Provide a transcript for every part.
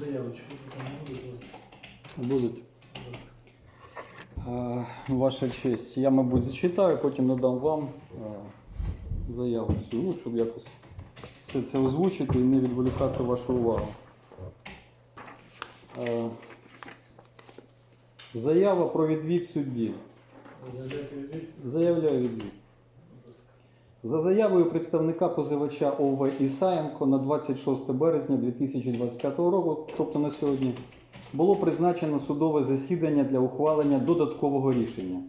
Заявочку. Будуть. Ваша честь, я, мабуть, зачитаю, потім надам вам заяву цю, ну, щоб якось все це озвучити і не відволікати вашу увагу. Заява про відвід судді. Заявляю відвід. За заявою представника позивача ОВ Ісаєнко на 26 березня 2025 року, тобто на сьогодні, було призначено судове засідання для ухвалення додаткового рішення.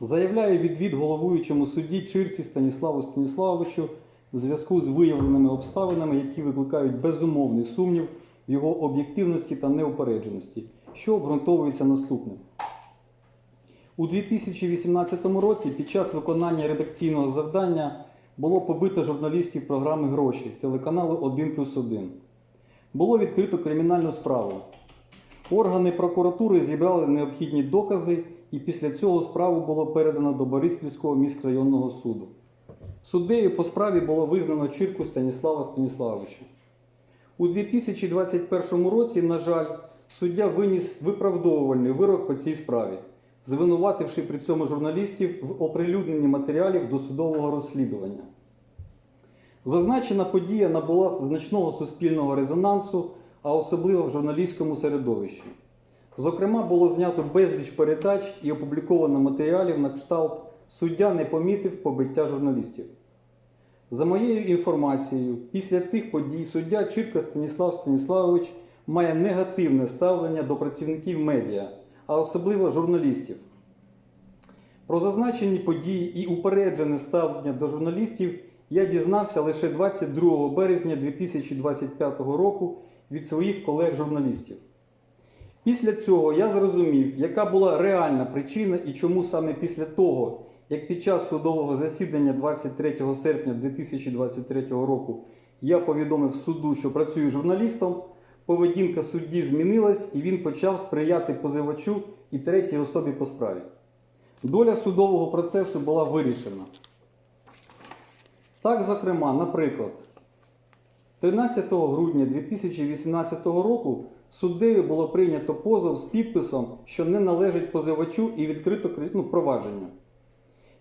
Заявляю відвід головуючому судді Чирці Станіславу Станіславовичу в зв'язку з виявленими обставинами, які викликають безумовний сумнів в його об'єктивності та неупередженості, що обґрунтовується наступним. У 2018 році під час виконання редакційного завдання було побито журналістів програми Гроші телеканалу 1 плюс 1. Було відкрито кримінальну справу. Органи прокуратури зібрали необхідні докази, і після цього справу було передано до Бориспільського міськрайонного суду. Суддею по справі було визнано Чирку Станіслава Станіславовича. У 2021 році, на жаль, суддя виніс виправдовувальний вирок по цій справі, звинувативши при цьому журналістів в оприлюдненні матеріалів досудового розслідування. Зазначена подія набула значного суспільного резонансу, а особливо в журналістському середовищі. Зокрема, було знято безліч передач і опубліковано матеріалів на кшталт суддя не помітив побиття журналістів. За моєю інформацією, після цих подій суддя Чирка Станіслав Станіславович має негативне ставлення до працівників медіа, а особливо журналістів. Про зазначені події і упереджене ставлення до журналістів я дізнався лише 22 березня 2025 року від своїх колег-журналістів. Після цього я зрозумів, яка була реальна причина і чому саме після того, як під час судового засідання 23 серпня 2023 року я повідомив суду, що працюю журналістом, поведінка судді змінилась і він почав сприяти позивачу і третій особі по справі. Доля судового процесу була вирішена. Так, зокрема, наприклад, 13 грудня 2018 року суддею було прийнято позов з підписом, що не належить позивачу і відкрито кри- ну, провадження.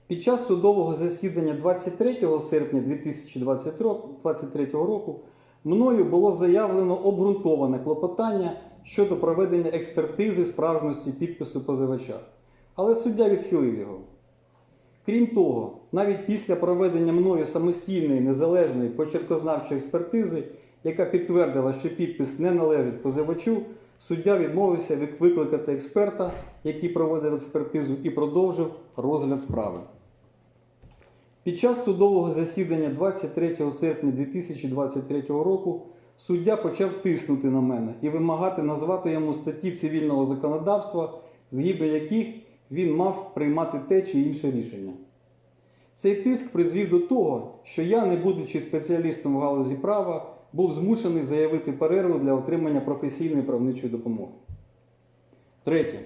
Під час судового засідання 23 серпня 2023 року мною було заявлено обґрунтоване клопотання щодо проведення експертизи справжності підпису позивача, але суддя відхилив його. Крім того, навіть після проведення мною самостійної незалежної почеркознавчої експертизи, яка підтвердила, що підпис не належить позивачу, суддя відмовився викликати експерта, який проводив експертизу, і продовжив розгляд справи. Під час судового засідання 23 серпня 2023 року суддя почав тиснути на мене і вимагати назвати йому статті цивільного законодавства, згідно яких він мав приймати те чи інше рішення. Цей тиск призвів до того, що я, не будучи спеціалістом в галузі права, був змушений заявити перерву для отримання професійної правничої допомоги. Третє.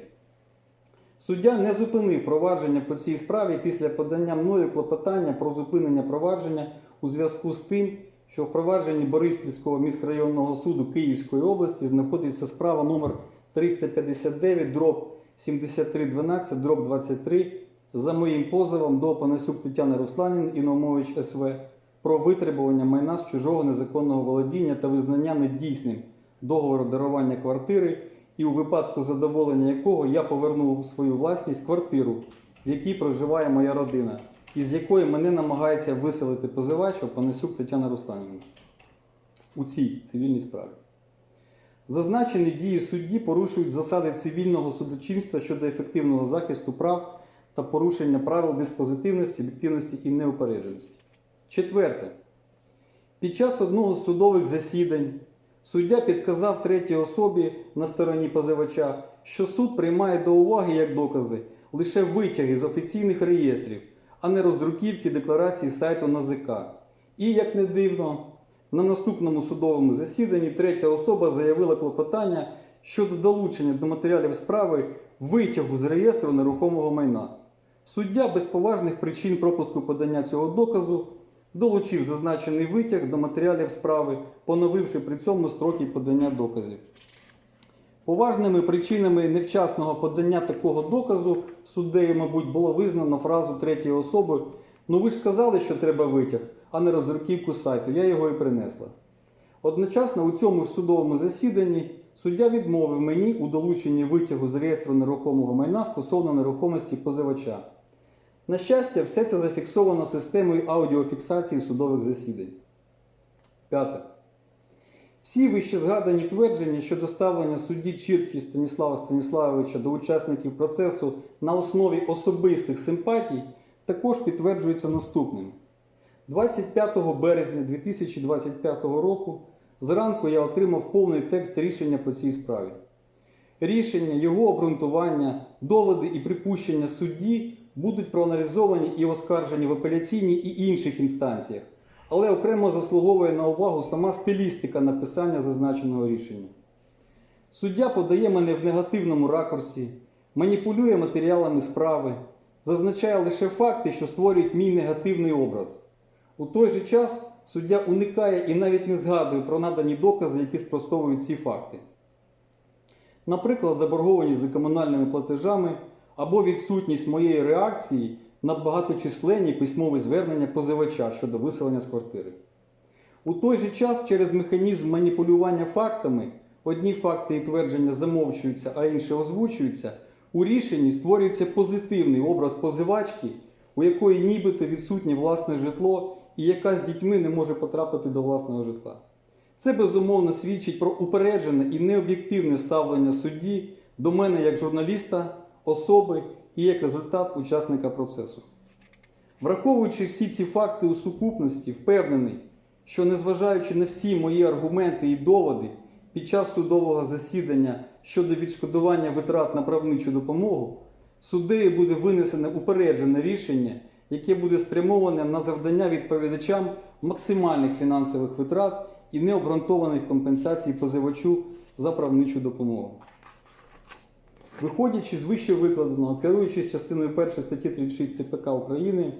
Суддя не зупинив провадження по цій справі після подання мною клопотання про зупинення провадження у зв'язку з тим, що в провадженні Бориспільського міськрайонного суду Київської області знаходиться справа номер 359 дроб 7312 дроб 23 за моїм позовом до Панасюк Тетяни Русланін Іномович СВ про витребування майна з чужого незаконного володіння та визнання недійсним договору дарування квартири, і у випадку задоволення якого я повернув у свою власність квартиру, в якій проживає моя родина, і з якої мене намагається виселити позивач Панасюк Тетяна Русланівна у цій цивільній справі. Зазначені дії судді порушують засади цивільного судочинства щодо ефективного захисту прав та порушення правил диспозитивності, об'єктивності і неупередженості. Четверте. Під час одного з судових засідань суддя підказав третій особі на стороні позивача, що суд приймає до уваги як докази лише витяги з офіційних реєстрів, а не роздруківки декларації сайту НАЗК. І, як не дивно, на наступному судовому засіданні третя особа заявила клопотання щодо долучення до матеріалів справи витягу з реєстру нерухомого майна. Суддя без поважних причин пропуску подання цього доказу долучив зазначений витяг до матеріалів справи, поновивши при цьому строки подання доказів. Поважними причинами невчасного подання такого доказу суддею, мабуть, було визнано фразу третьої особи Ну ви ж казали, що треба витяг, а не роздруківку сайту. Я його і принесла. Одночасно у цьому ж судовому засіданні суддя відмовив мені у долученні витягу з реєстру нерухомого майна стосовно нерухомості позивача. На щастя, все це зафіксовано системою аудіофіксації судових засідань. П'яте. Всі вище згадані твердження щодо ставлення судді Чіркі Станіслава Станіславовича до учасників процесу на основі особистих симпатій також підтверджуються наступним. 25 березня 2025 року зранку я отримав повний текст рішення по цій справі. Рішення, його обґрунтування, доводи і припущення судді будуть проаналізовані і оскаржені в апеляційній і інших інстанціях, але окремо заслуговує на увагу сама стилістика написання зазначеного рішення. Суддя подає мене в негативному ракурсі, маніпулює матеріалами справи, зазначає лише факти, що створюють мій негативний образ. У той же час суддя уникає і навіть не згадує про надані докази, які спростовують ці факти. Наприклад, заборгованість за комунальними платежами або відсутність моєї реакції на багаточисленні письмові звернення позивача щодо виселення з квартири. У той же час через механізм маніпулювання фактами одні факти і твердження замовчуються, а інші озвучуються, у рішенні створюється позитивний образ позивачки, у якої нібито відсутнє власне житло і яка з дітьми не може потрапити до власного житла. Це безумовно свідчить про упереджене і необ'єктивне ставлення судді до мене як журналіста, особи і як результат учасника процесу. Враховуючи всі ці факти у сукупності, впевнений, що незважаючи на всі мої аргументи і доводи під час судового засідання щодо відшкодування витрат на правничу допомогу, суддею буде винесене упереджене рішення, яке буде спрямоване на завдання відповідачам максимальних фінансових витрат і необґрунтованих компенсацій позивачу за правничу допомогу. Виходячи з вище викладеного, керуючись частиною 1 статті 36 ЦПК України,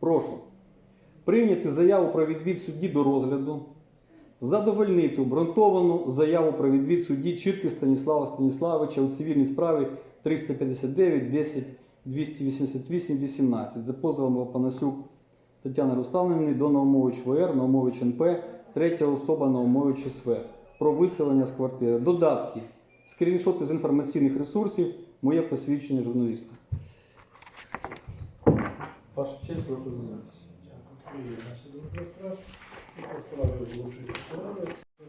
прошу прийняти заяву про відвід судді до розгляду, задовольнити обґрунтовану заяву про відвід судді Чірки Станіслава Станіславовича у цивільній справі 359 10 288 18 за позовом Лопанасюк Тетяни Руславівни до Наумович ВР, Наумович НП, третя особа Наумович СВ про виселення з квартири. Додатки, скріншоти з інформаційних ресурсів, моє посвідчення журналіста. Ваша честь, прошу займатися.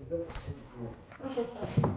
Дякую. Прошу